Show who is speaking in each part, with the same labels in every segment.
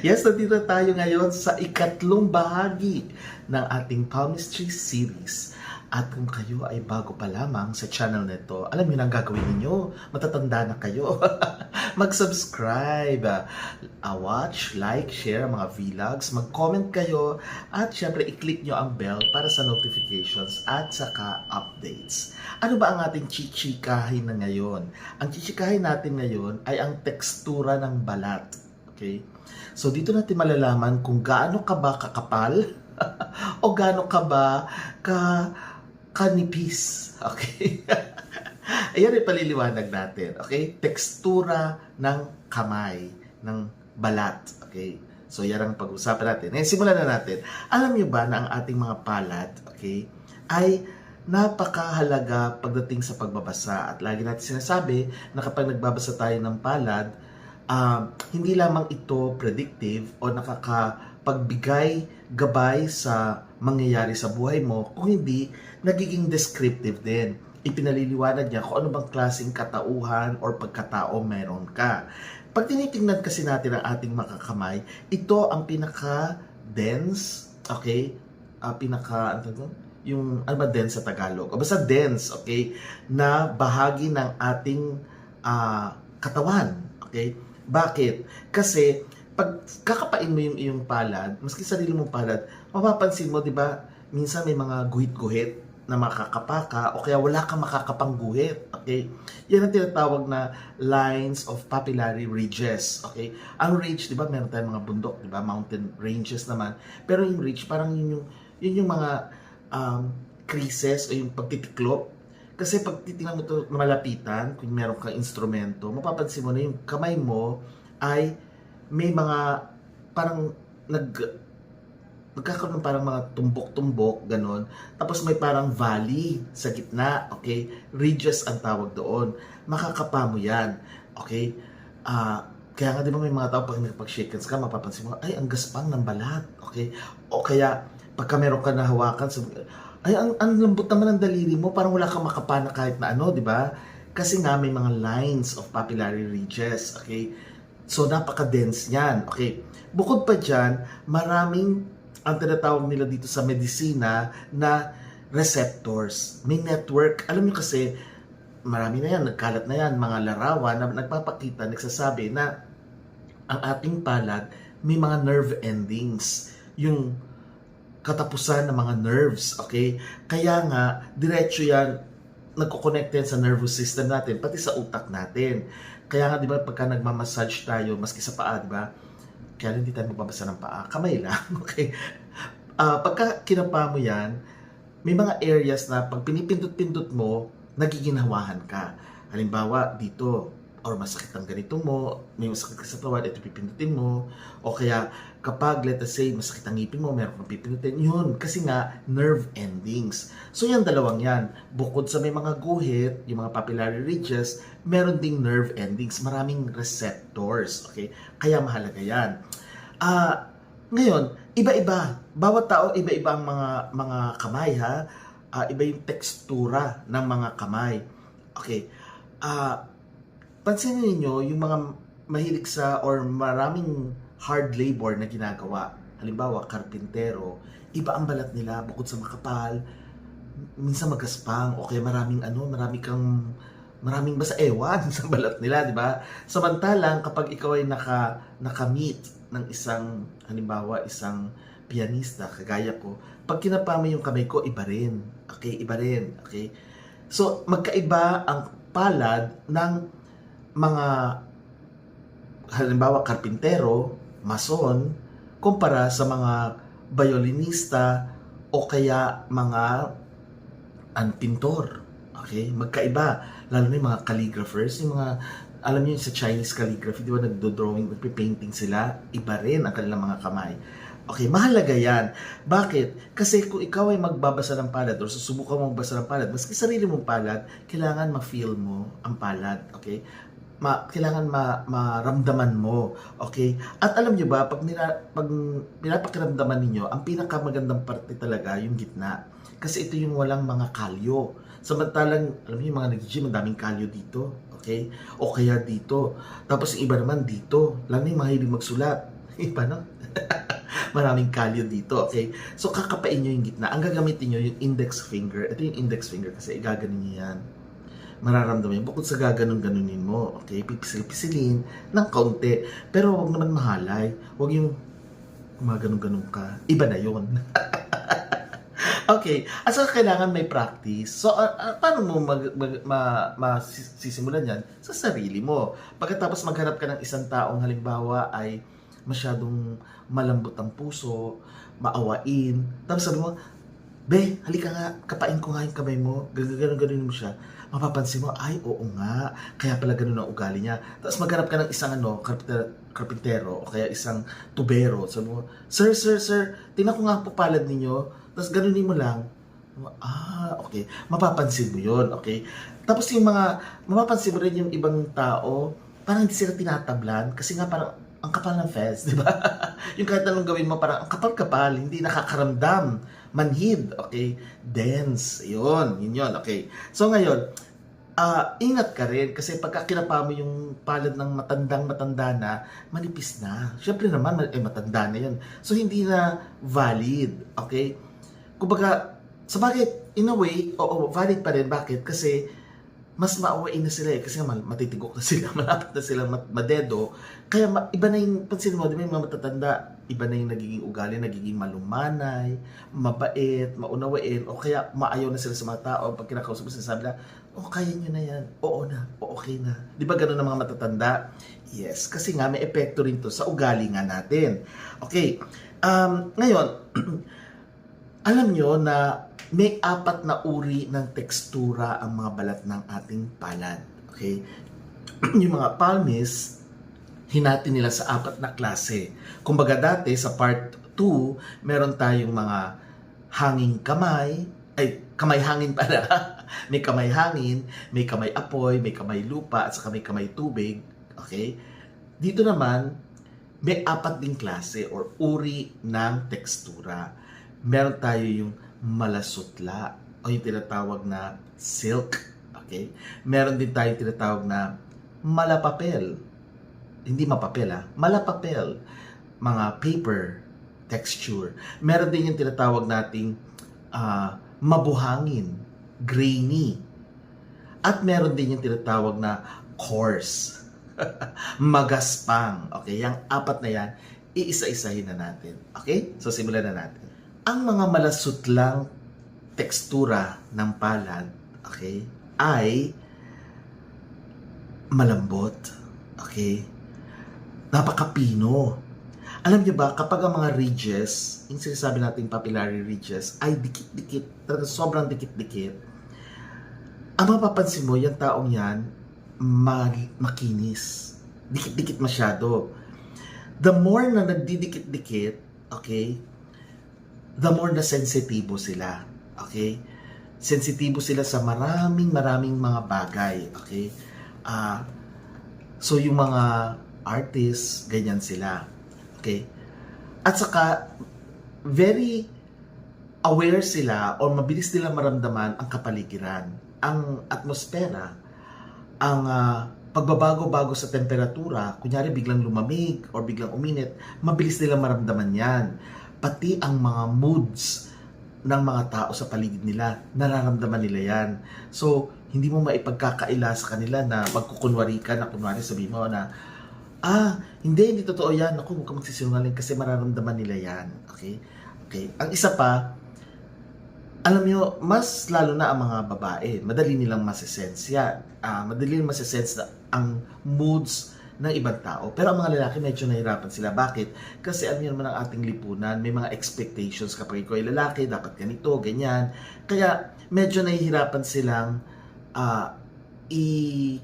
Speaker 1: yes, nandito tayo ngayon sa ikatlong bahagi ng ating palmistry series. At kung kayo ay bago pa lamang sa channel nito, alam niyo na ang gagawin ninyo. Matatanda na kayo. Mag-subscribe, uh, watch, like, share mga vlogs, mag-comment kayo, at syempre i-click nyo ang bell para sa notifications at saka updates. Ano ba ang ating chichikahin na ngayon? Ang chichikahin natin ngayon ay ang tekstura ng balat. Okay? So dito natin malalaman kung gaano ka ba kakapal o gaano ka ba ka kanipis. Okay? Ayan yung paliliwanag natin. Okay? Tekstura ng kamay, ng balat. Okay? So yan ang pag-usapan natin. Ngayon, simulan na natin. Alam niyo ba na ang ating mga palad, okay, ay napakahalaga pagdating sa pagbabasa. At lagi natin sinasabi na kapag nagbabasa tayo ng palad, ah, hindi lamang ito predictive o nakakapagbigay gabay sa mangyayari sa buhay mo, kung hindi, nagiging descriptive din. Ipinaliliwanag niya kung ano bang klaseng katauhan or pagkatao meron ka. Pag tinitingnan kasi natin ang ating makakamay, ito ang pinaka-dense, okay? Ah, pinaka, ano doon? yung, ano ba dense sa Tagalog? O basta dense, okay? Na bahagi ng ating ah, katawan, okay? Bakit? Kasi, pag kakapain mo yung iyong palad, maski sarili mong palad, mapapansin mo, di ba, minsan may mga guhit-guhit na makakapaka o kaya wala kang makakapang guhit. Okay? Yan ang tinatawag na lines of papillary ridges. Okay? Ang ridge, di ba, meron tayong mga bundok, di ba, mountain ranges naman. Pero yung ridge, parang yun yung, yun yung mga um, creases o yung pagtitiklop. Kasi pag titingnan mo ito malapitan, kung meron kang instrumento, mapapansin mo na yung kamay mo ay may mga parang nag nagkakaroon ng parang mga tumbok-tumbok, ganon. Tapos may parang valley sa gitna, okay? Ridges ang tawag doon. Makakapa mo yan, okay? Ah, kaya nga di ba may mga tao pag nagpag-shake hands ka, mapapansin mo, ay, ang gaspang ng balat, okay? O kaya, pagka meron ka na hawakan, sabi, ay, ang, ang lambot naman ng daliri mo, parang wala kang makapana kahit na ano, di ba? Kasi nga may mga lines of papillary ridges, okay? So, napaka-dense niyan, okay? Bukod pa dyan, maraming ang tinatawag nila dito sa medisina na receptors. May network. Alam niyo kasi, marami na yan, nagkalat na yan, mga larawan na nagpapakita, nagsasabi na ang ating palad may mga nerve endings. Yung katapusan ng mga nerves, okay? Kaya nga, diretso yan, nagko-connect yan sa nervous system natin, pati sa utak natin. Kaya nga, di ba, pagka nagmamassage tayo, maski sa paa, di ba? Kaya hindi tayo magbabasa ng paa, kamay lang, okay? Ah, pagka kinapa mo yan, may mga areas na pag pinipindot-pindot mo, nagiginhawahan ka. Halimbawa, dito, or masakit ang ganito mo, may masakit ka sa tawad, ito pipindutin mo. O kaya, kapag, let us say, masakit ang ngipin mo, meron kang pipindutin, yun, kasi nga, nerve endings. So, yan dalawang yan. Bukod sa may mga guhit, yung mga papillary ridges, meron ding nerve endings, maraming receptors, okay? Kaya mahalaga yan. Ah, ngayon, iba-iba. Bawat tao, iba-iba ang mga, mga kamay, ha? Ah, iba yung tekstura ng mga kamay. Okay. Ah, pansinin niyo yung mga mahilig sa or maraming hard labor na ginagawa. Halimbawa, karpintero, iba ang balat nila bukod sa makapal, minsan magaspang o kaya maraming ano, marami kang maraming basta ewan sa balat nila, di ba? Samantalang kapag ikaw ay naka naka-meet ng isang halimbawa isang pianista kagaya ko, pag kinapa mo yung kamay ko, iba rin. Okay, iba rin. Okay? So, magkaiba ang palad ng mga halimbawa karpintero, mason, kumpara sa mga violinista o kaya mga an pintor. Okay? Magkaiba. Lalo na yung mga calligraphers, yung mga alam niyo sa Chinese calligraphy, di ba nagdo-drawing, nagpe-painting sila, iba rin ang kanilang mga kamay. Okay, mahalaga yan. Bakit? Kasi kung ikaw ay magbabasa ng palad or susubukan mo magbasa ng palad, maski sarili mong palad, kailangan ma-feel mo ang palad. Okay? Ma kailangan ma maramdaman mo. Okay? At alam niyo ba, pag, nila, pag pinapakiramdaman ninyo, ang pinakamagandang parte talaga yung gitna. Kasi ito yung walang mga kalyo. Samantalang, alam niyo yung mga nag-gym, ang daming kalyo dito. Okay? O kaya dito. Tapos iba naman dito. Lalo yung mahilig magsulat. Iba, no? Maraming kalyo dito, okay? So, kakapain nyo yung gitna. Ang gagamitin nyo, yung index finger. Ito yung index finger kasi igaganon nyo yan. Mararamdaman. Bukod sa gaganon-ganunin mo, okay? Pipisil-pisilin ng kaunti. Pero wag naman mahalay. Wag yung gumaganon-ganon ka. Iba na yon Okay. Saka kailangan may practice. So, ah, ah, paano mo mag, mag, ma, masisimulan yan? Sa sarili mo. Pagkatapos maghanap ka ng isang taong halimbawa ay masyadong malambot ang puso, maawain. Tapos sabi mo, Be, halika nga, kapain ko nga yung kamay mo. Gano'n-gano'n mo siya. Mapapansin mo, ay, oo nga. Kaya pala ganun ang ugali niya. Tapos maghanap ka ng isang ano, karpintero, karpintero o kaya isang tubero. Sabi mo, Sir, sir, sir, tingnan ko nga po palad ninyo. Tapos ganunin mo lang. Ah, okay. Mapapansin mo yun, okay? Tapos yung mga, mapapansin mo rin yung ibang tao, parang hindi sila tinatablan kasi nga parang ang kapal ng fez, di ba? yung kahit anong gawin mo, parang ang kapal-kapal, hindi nakakaramdam. Manhid, okay? Dense, yun, yun yun, okay? So ngayon, ah ingat ka rin kasi pagka kinapa mo yung palad ng matandang matanda na, manipis na. Siyempre naman, ma- eh, matanda na yun. So hindi na valid, okay? Kumbaga, sa bakit, in a way, oo, valid pa rin. Bakit? Kasi, mas maawain na sila eh. Kasi nga, matitigok na sila, malapit na sila madedo. Kaya ma- iba na yung, pansin mo, di ba yung mga matatanda, iba na yung nagiging ugali, nagiging malumanay, mabait, maunawain, o kaya maayaw na sila sa mga tao. Pag kinakausap mo, sinasabi na, oh, kaya nyo na yan. Oo na, o okay na. Di ba ganun ang mga matatanda? Yes, kasi nga may epekto rin to sa ugali nga natin. Okay, um, ngayon, alam nyo na may apat na uri ng tekstura ang mga balat ng ating palad. Okay? yung mga palmis, hinati nila sa apat na klase. Kumbaga dati sa part 2, meron tayong mga hanging kamay, ay kamay hangin pala. may kamay hangin, may kamay apoy, may kamay lupa, at saka may kamay tubig. Okay? Dito naman, may apat ding klase or uri ng tekstura. Meron tayo yung malasutla o yung tinatawag na silk. Okay? Meron din tayo tinatawag na malapapel. Hindi mapapel ah, malapapel. Mga paper texture. Meron din yung tinatawag nating ah, mabuhangin, grainy. At meron din yung tinatawag na coarse, magaspang. Okay, yung apat na yan, iisa-isahin na natin. Okay? So, simulan na natin. Ang mga malasutlang tekstura ng palad, okay, ay malambot, okay, napakapino. Alam niyo ba, kapag ang mga ridges, yung sinasabi nating papillary ridges, ay dikit-dikit, sobrang dikit-dikit, ang mapapansin mo, yung taong yan, ma- makinis. Dikit-dikit masyado. The more na nagdidikit-dikit, okay, the more na sensitibo sila. Okay? Sensitibo sila sa maraming maraming mga bagay. Okay? Ah, so yung mga artists, ganyan sila. Okay? At saka, very aware sila or mabilis nila maramdaman ang kapaligiran, ang atmosfera, ang ah, pagbabago-bago sa temperatura, kunyari biglang lumamig or biglang uminit, mabilis nila maramdaman yan. Pati ang mga moods ng mga tao sa paligid nila, nararamdaman nila yan. So, hindi mo maipagkakaila sa kanila na magkukunwari ka na kunwari sabi mo na ah, hindi, hindi totoo yan. Ako, huwag ka magsisinungaling kasi mararamdaman nila yan. Okay? Okay. Ang isa pa, alam nyo, mas lalo na ang mga babae, madali nilang masisense yan. Ah, madali nilang masisense na ang moods ng ibang tao. Pero ang mga lalaki medyo nahirapan sila. Bakit? Kasi ano yan naman ang ating lipunan, may mga expectations kapag ikaw ay lalaki, dapat ganito, ganyan. Kaya medyo nahihirapan silang ah, i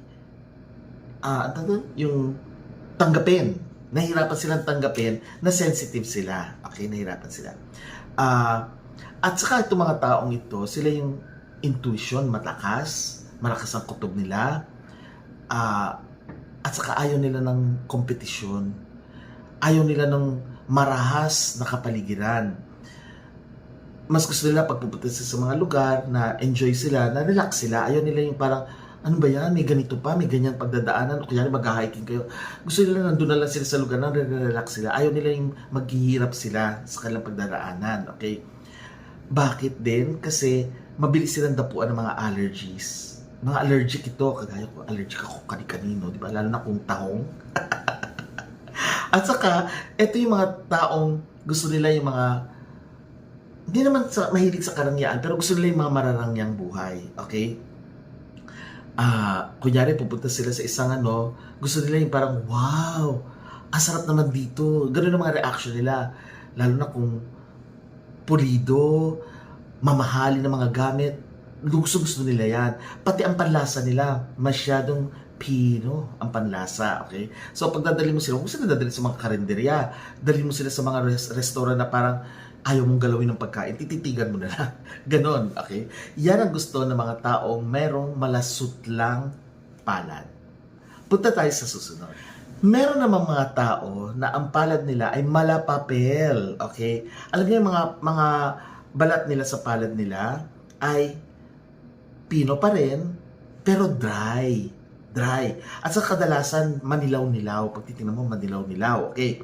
Speaker 1: doon? yung tanggapin. Nahirapan silang tanggapin na sensitive sila. Okay, nahirapan sila. Ah, at saka itong mga taong ito, sila yung intuition, matakas, malakas ang kutob nila, ah, at saka ayaw nila ng kompetisyon. Ayaw nila ng marahas na kapaligiran. Mas gusto nila pag pupunta sila sa mga lugar na enjoy sila, na relax sila. Ayaw nila yung parang, ano ba yan, may ganito pa, may ganyan pagdadaanan, o kaya mag-hiking kayo. Gusto nila nandun na lang sila sa lugar na relax sila. Ayaw nila yung maghihirap sila sa kanilang pagdadaanan, okay? Bakit din? Kasi mabilis silang dapuan ng mga allergies. Mga allergic ito, kagaya ko, allergic ako kani-kanino, di ba? Lalo na kung tahong. At saka, ito yung mga taong gusto nila yung mga hindi naman sa, mahilig sa karangyaan, pero gusto nila yung mga mararangyang buhay. Okay? Ah, kunyari pupunta sila sa isang ano, gusto nila yung parang, wow, ang sarap naman dito. Ganun ang mga reaction nila. Lalo na kung pulido, mamahalin ng mga gamit. Gusto gusto nila yan. Pati ang panlasa nila, masyadong Pino ang panlasa, okay? So, pag dadali mo sila, kung sila dadali sa mga karinderya, dali mo sila sa mga res- restaurant na parang ayaw mong galawin ng pagkain, tititigan mo na lang. Ganon, okay? Yan ang gusto ng mga taong merong malasutlang palad. Punta tayo sa susunod. Meron namang mga tao na ang palad nila ay malapapel, okay? Alam niyo yung mga, mga balat nila sa palad nila ay pino pa rin, pero dry. Dry. At sa kadalasan, manilaw-nilaw. Pag titingnan mo, manilaw-nilaw. Okay?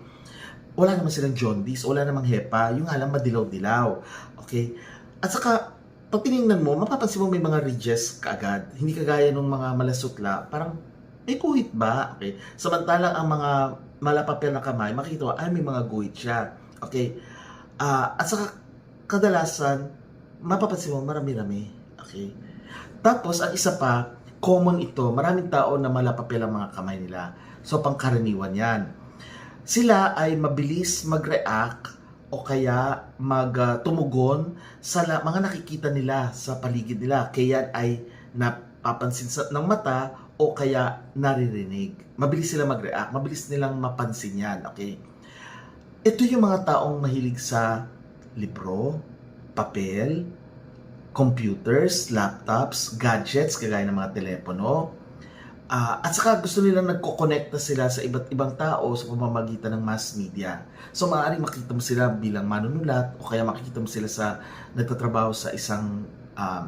Speaker 1: Wala naman silang jaundice, wala namang hepa, yung lang madilaw-dilaw. Okay? At saka, pag tinignan mo, mapapansin mo may mga ridges kaagad. Hindi kagaya ng mga malasutla. Parang, may guhit ba? Okay? Samantalang ang mga malapapel na kamay, makikita mo, ay may mga guhit siya. Okay? Ah, at saka, kadalasan, mapapansin mo, marami-rami. Okay? Tapos, ang isa pa, common ito. Maraming tao na malapapel ang mga kamay nila. So, pangkaraniwan yan. Sila ay mabilis mag-react o kaya mag-tumugon sa la- mga nakikita nila sa paligid nila. Kaya ay napapansin sa, ng mata o kaya naririnig. Mabilis sila mag-react. Mabilis nilang mapansin yan. Okay? Ito yung mga taong mahilig sa libro, papel, computers, laptops, gadgets, kagaya ng mga telepono. Ah, at saka gusto nilang nagko-connect na sila sa iba't ibang tao sa pamamagitan ng mass media. So maaaring makita mo sila bilang manunulat o kaya makikita mo sila sa nagtatrabaho sa isang um,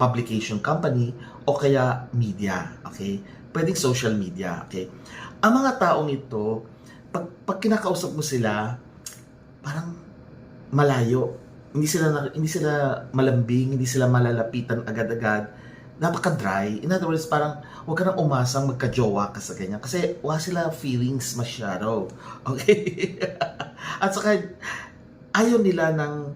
Speaker 1: publication company o kaya media, okay? Pwedeng social media, okay? Ang mga taong ito, pag, pag kinakausap mo sila, parang malayo, hindi sila hindi sila malambing, hindi sila malalapitan agad-agad. Napaka-dry. In other words, parang huwag ka nang umasang magka-jowa ka sa ganyan. Kasi wala sila feelings masyado. Okay? At saka, ayaw nila ng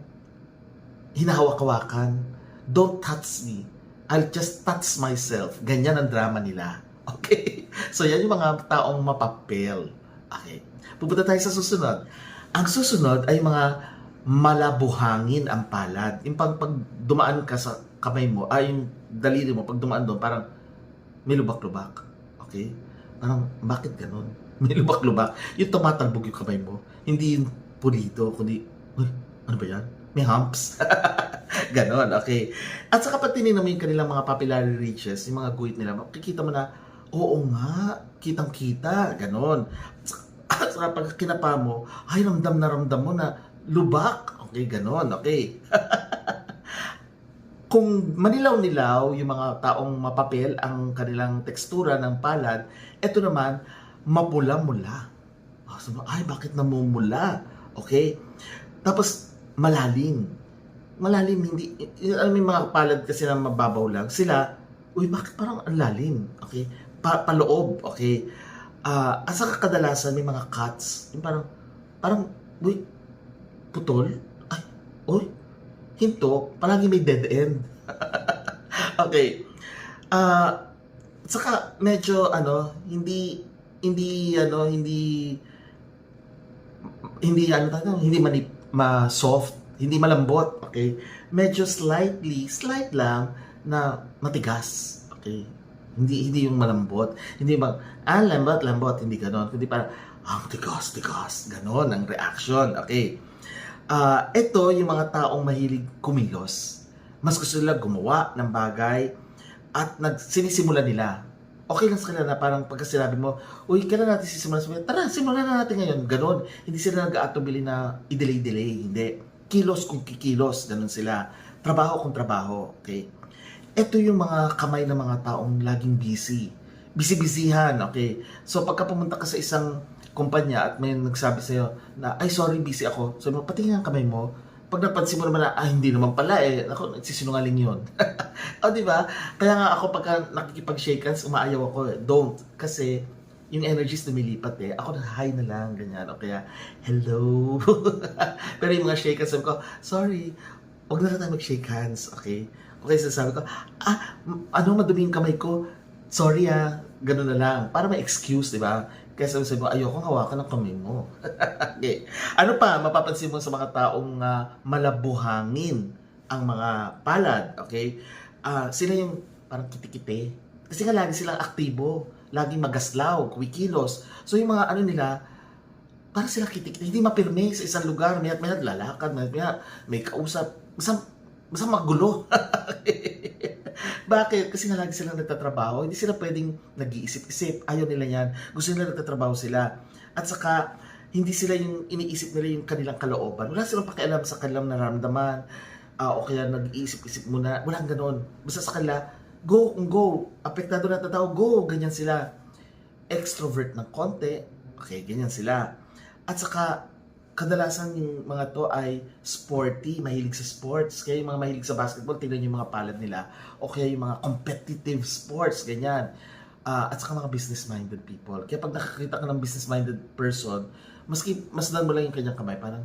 Speaker 1: hinahawak-hawakan. Don't touch me. I'll just touch myself. Ganyan ang drama nila. Okay? So, yan yung mga taong mapapel. Okay. Pupunta tayo sa susunod. Ang susunod ay mga malabuhangin ang palad. Yung pag, pag dumaan ka sa kamay mo, ay yung daliri mo, pag dumaan doon, parang may lubak-lubak. Okay? Parang, bakit ganun? May lubak-lubak. Yung tumatalbog yung kamay mo, hindi yung pulido, kundi, uy, ano ba yan? May humps. Ganon, okay. At saka pag tinignan mo yung kanilang mga papillary ridges, yung mga guhit nila, makikita mo na, oo nga, kitang-kita, ganon. At saka pag kinapa mo, ay ramdam na ramdam mo na lubak. Okay, ganon, okay. Kung manilaw-nilaw yung mga taong mapapel ang kanilang tekstura ng palad, eto naman, mapula-mula. Ah, ay, bakit namumula? Okay? Tapos, malalim. Malalim, hindi, alam yung mga palad kasi na mababaw lang, sila, uy, bakit parang ang lalim? Okay? Pa paloob, okay? Ah, at saka kadalasan may mga cuts, yung parang, parang, uy, putol? Ay, uy, hinto, palagi may dead end. okay. Ah, saka medyo ano, hindi hindi ano, hindi hindi ano tayo, hindi manip, ma soft, hindi malambot, okay? Medyo slightly, slight lang na matigas, okay? Hindi hindi yung malambot, hindi bang ah lambot lambot, hindi ganoon, kundi parang ang tigas tigas, ganoon ang reaction, okay? Ah, ito yung mga taong mahilig kumilos. Mas gusto nila gumawa ng bagay at nagsinisimula nila. Okay lang sa kanila na parang pagka sinabi mo, uy, kailan natin sisimulan? Sabi, Tara, simulan na natin ngayon. Ganon. Hindi sila nag-aatubili na i-delay-delay. Hindi. Kilos kung kikilos. Ganon sila. Trabaho kung trabaho. Okay? ito yung mga kamay ng mga taong laging busy. Busy-busyhan, okay? So, pagka pumunta ka sa isang kumpanya at may nagsabi sa'yo na, ay, sorry, busy ako. So, mo, patingin ang kamay mo. Pag napansin mo naman na, ah, hindi naman pala eh. Ako, nagsisinungaling yun. o, di ba? Kaya nga ako, pagka nakikipag-shake hands, umaayaw ako eh. Don't. Kasi, yung energies lumilipat eh. Ako na hi na lang, ganyan. O kaya, hello. Pero yung mga shake hands, sabi ko, sorry, huwag na lang tayo mag-shake hands, okay? Okay, so sabi ko, ah, ano madumi yung kamay ko? Sorry ah, ganun na lang. Para may excuse, di ba? Kaya sabi sabi ko, ayoko hawakan ng kamay mo. okay. Ano pa, mapapansin mo sa mga taong ah, malabuhangin ang mga palad, okay? Ah, sila yung parang kitikite. Kasi nga lagi silang aktibo, laging magaslaw, kumikilos. So yung mga ano nila, parang sila kitikite, hindi mapirme sa isang lugar, may at may lalakad, may, may, may kausap, basta, basta magulo. Bakit? Kasi nga lagi silang nagtatrabaho, hindi sila pwedeng nag-iisip-isip, ayaw nila yan, gusto nila nagtatrabaho sila. At saka, hindi sila yung iniisip nila yung kanilang kalooban. Wala silang pakialam sa kanilang nararamdaman, ah, o kaya nag-iisip-isip muna. Walang ganon. Basta sa kanila, go kung go. Apektado na tao, go. Ganyan sila. Extrovert ng konti, okay, ganyan sila. At saka, kadalasan yung mga to ay sporty, mahilig sa sports. Kaya yung mga mahilig sa basketball, tingnan yung mga palad nila. O kaya yung mga competitive sports, ganyan. Ah, at saka mga business-minded people. Kaya pag nakakita ka ng business-minded person, maski masdan mo lang yung kanyang kamay, parang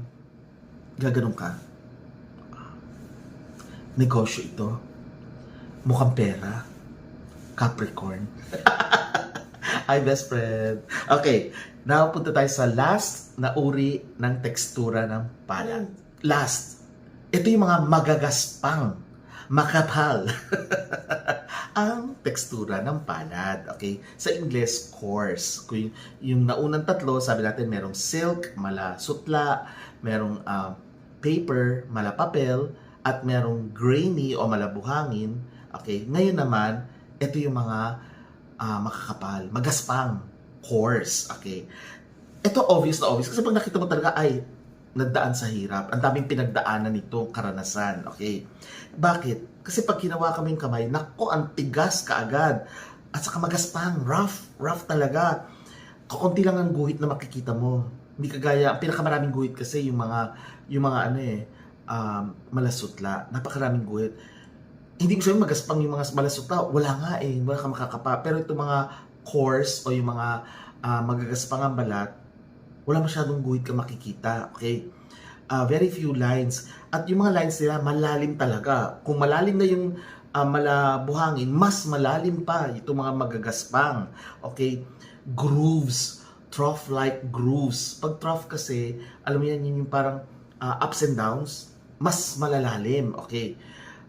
Speaker 1: gaganon ka. Negosyo ito. Mukhang pera. Capricorn. Hi, best friend. Okay, now punta tayo sa last na uri ng tekstura ng palad. Last, ito yung mga magagaspang, makapal ang tekstura ng palad. Okay? Sa English, coarse. Kung yung, yung naunang tatlo, sabi natin merong silk, mala sutla, merong ah, paper, mala papel, at merong grainy o malabuhangin. Okay? Ngayon naman, ito yung mga ah, makakapal, magaspang, coarse. Okay? Ito obvious na obvious kasi pag nakita mo talaga ay nagdaan sa hirap. Ang daming pinagdaanan nitong karanasan. Okay? Bakit? Kasi pag ginawa kami yung kamay, nako, ang tigas kaagad. At saka magaspang, rough, rough talaga. Kakunti lang ang guhit na makikita mo. Hindi kagaya, ang pinakamaraming guhit kasi yung mga, yung mga ano eh, um, malasutla. Napakaraming guhit. Hindi ko sabihin magaspang yung mga malasutla. Wala nga eh, wala kang makakapa. Pero itong mga coarse o yung mga ah, magagaspang ang balat, wala masyadong guhit ka makikita. Okay? Ah, very few lines. At yung mga lines nila, malalim talaga. Kung malalim na yung ah, malabuhangin, mas malalim pa itong mga magagaspang. Okay? Grooves. Trough-like grooves. Pag trough kasi, alam mo yan, yun yung parang ah, ups and downs. Mas malalalim. Okay?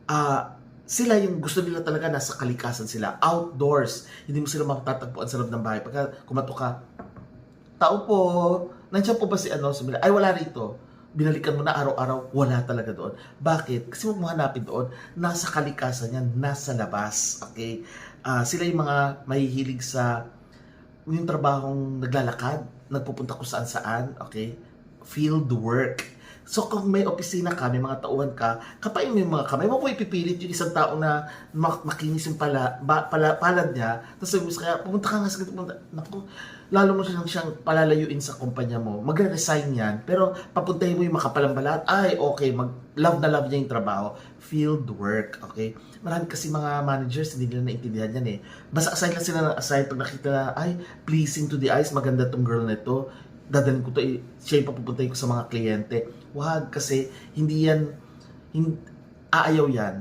Speaker 1: Ah, sila yung gusto nila talaga nasa kalikasan sila. Outdoors. Hindi mo sila matatagpuan sa loob ng bahay. Pagka kumato ka, tao po, nandiyan po ba si ano? Sabi ay wala rito. Binalikan mo na araw-araw, wala talaga doon. Bakit? Kasi mo hanapin doon, nasa kalikasan yan, nasa labas. Okay? Ah, sila yung mga mahihilig sa yung trabahong naglalakad, nagpupunta kung saan saan, okay? Field work. So kung may opisina ka, may mga tauhan ka, kapag mo yung mga kamay, mo po ipipilit yung isang tao na mak- makinis yung pala, ba, pala, palad niya, tapos sabi mo sa kanya, pumunta ka nga sa pumunta. Naku, lalo mo siyang, siyang palalayuin sa kumpanya mo. Magre-resign yan, pero papuntahin mo yung makapalang balat, ay okay, mag love na love niya yung trabaho. Field work, okay? Marami kasi mga managers, hindi nila naintindihan yan eh. Basta assign lang sila ng assign pag nakita na, ay, pleasing to the eyes, maganda tong girl na ito dadalhin ko to, eh, siya yung papupuntahin ko sa mga kliyente. Wag, kasi hindi yan, hindi, aayaw yan,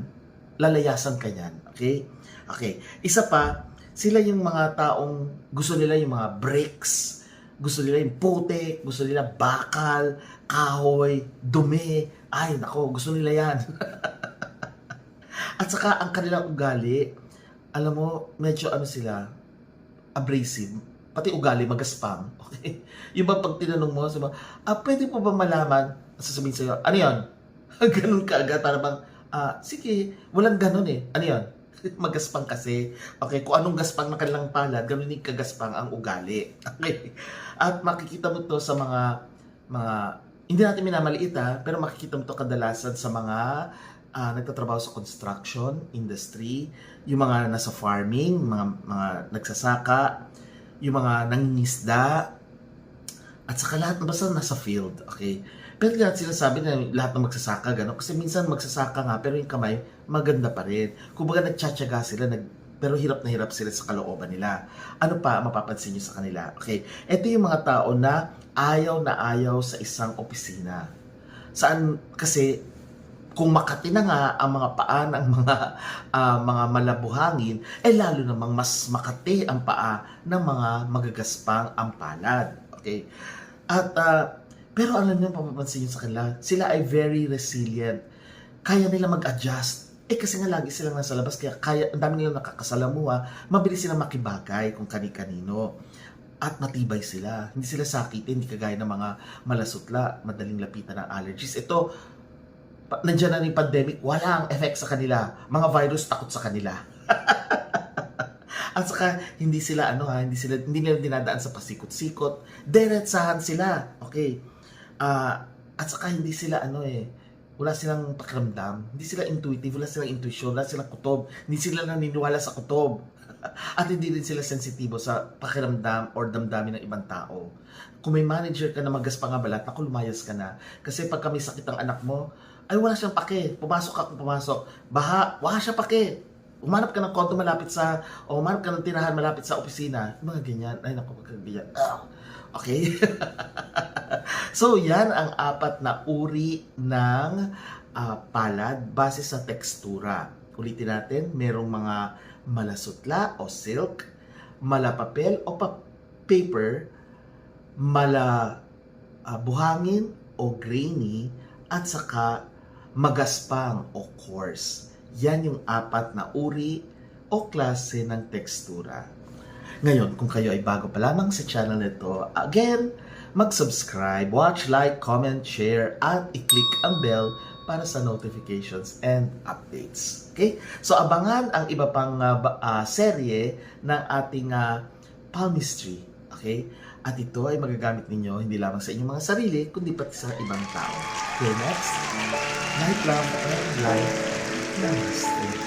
Speaker 1: lalayasan ka yan. Okay? Okay. Isa pa, sila yung mga taong gusto nila yung mga bricks, gusto nila yung putik, gusto nila bakal, kahoy, dumi. Ay, nako, gusto nila yan. At saka, ang kanilang ugali, alam mo, medyo ano sila, abrasive. Pati ugali, magaspang. Okay? Yung ba pag tinanong mo, sabi ah, pwede po ba malaman? Sasabihin sa'yo, ano yun? ganun ka agad, para bang, ah, sige, walang ganun eh. Ano yun? Magaspang kasi. Okay, kung anong gaspang ng kanilang palad, ganun yung kagaspang ang ugali. Okay? At makikita mo to sa mga, mga, hindi natin minamaliit ha, pero makikita mo to kadalasan sa mga ah, nagtatrabaho sa construction industry, yung mga nasa farming, mga, mga nagsasaka, yung mga nangingisda, at saka lahat basta nasa field, okay? Pero lahat sila sabi na lahat ng magsasaka, gano'n. Kasi minsan magsasaka nga, pero yung kamay, maganda pa rin. Kumbaga nagtsatsaga sila, nag, pero hirap na hirap sila sa kalooban nila. Ano pa mapapansin nyo sa kanila? Okay, ito yung mga tao na ayaw na ayaw sa isang opisina. Saan, kasi kung makati na nga ang mga paa ng mga ah, mga malabuhangin, eh lalo namang mas makati ang paa ng mga magagaspang ang palad. Okay? At ah, pero alam niyo papapansin niyo sa kanila, sila ay very resilient. Kaya nila mag-adjust. Eh kasi nga lagi silang nasa labas kaya kaya ang dami nilang nakakasalamuha, mabilis silang makibagay kung kani-kanino. At matibay sila. Hindi sila sakitin, hindi kagaya ng mga malasutla, madaling lapitan ng allergies. Ito, nandiyan na yung pandemic, wala ang effect sa kanila. Mga virus takot sa kanila. At saka hindi sila ano ha, hindi sila hindi nila dinadaan sa pasikot-sikot. Diretsahan sila. Okay. Ah, at saka hindi sila ano eh, wala silang pakiramdam, hindi sila intuitive, wala silang intuition, wala silang kutob, hindi sila naniniwala sa kutob. At hindi rin sila sensitibo sa pakiramdam or damdamin ng ibang tao. Kung may manager ka na magaspang nga balat, ako lumayas ka na. Kasi pag kami sakit ang anak mo, ay wala siyang pake. Pumasok ka kung pumasok. Baha, wala siya pake. Umanap ka ng konto malapit sa, o umanap ka ng tirahan malapit sa opisina. Mga ganyan. Ay, naku, magkaganyan. Ah, okay? so, yan ang apat na uri ng ah, palad base sa tekstura. Ulitin natin, merong mga malasutla o silk, malapapel o pa- paper, mala ah, buhangin o grainy, at saka magaspang o coarse. Yan yung apat na uri o klase ng tekstura. Ngayon, kung kayo ay bago pa lamang sa channel nito, again, mag-subscribe, watch, like, comment, share, at i-click ang bell para sa notifications and updates. Okay? So, abangan ang iba pang uh, ah, serye ng ating uh, palmistry. Okay? At ito ay magagamit ninyo hindi lamang sa inyong mga sarili, kundi pati sa ibang tao. Okay, next. Night love and life. Namaste.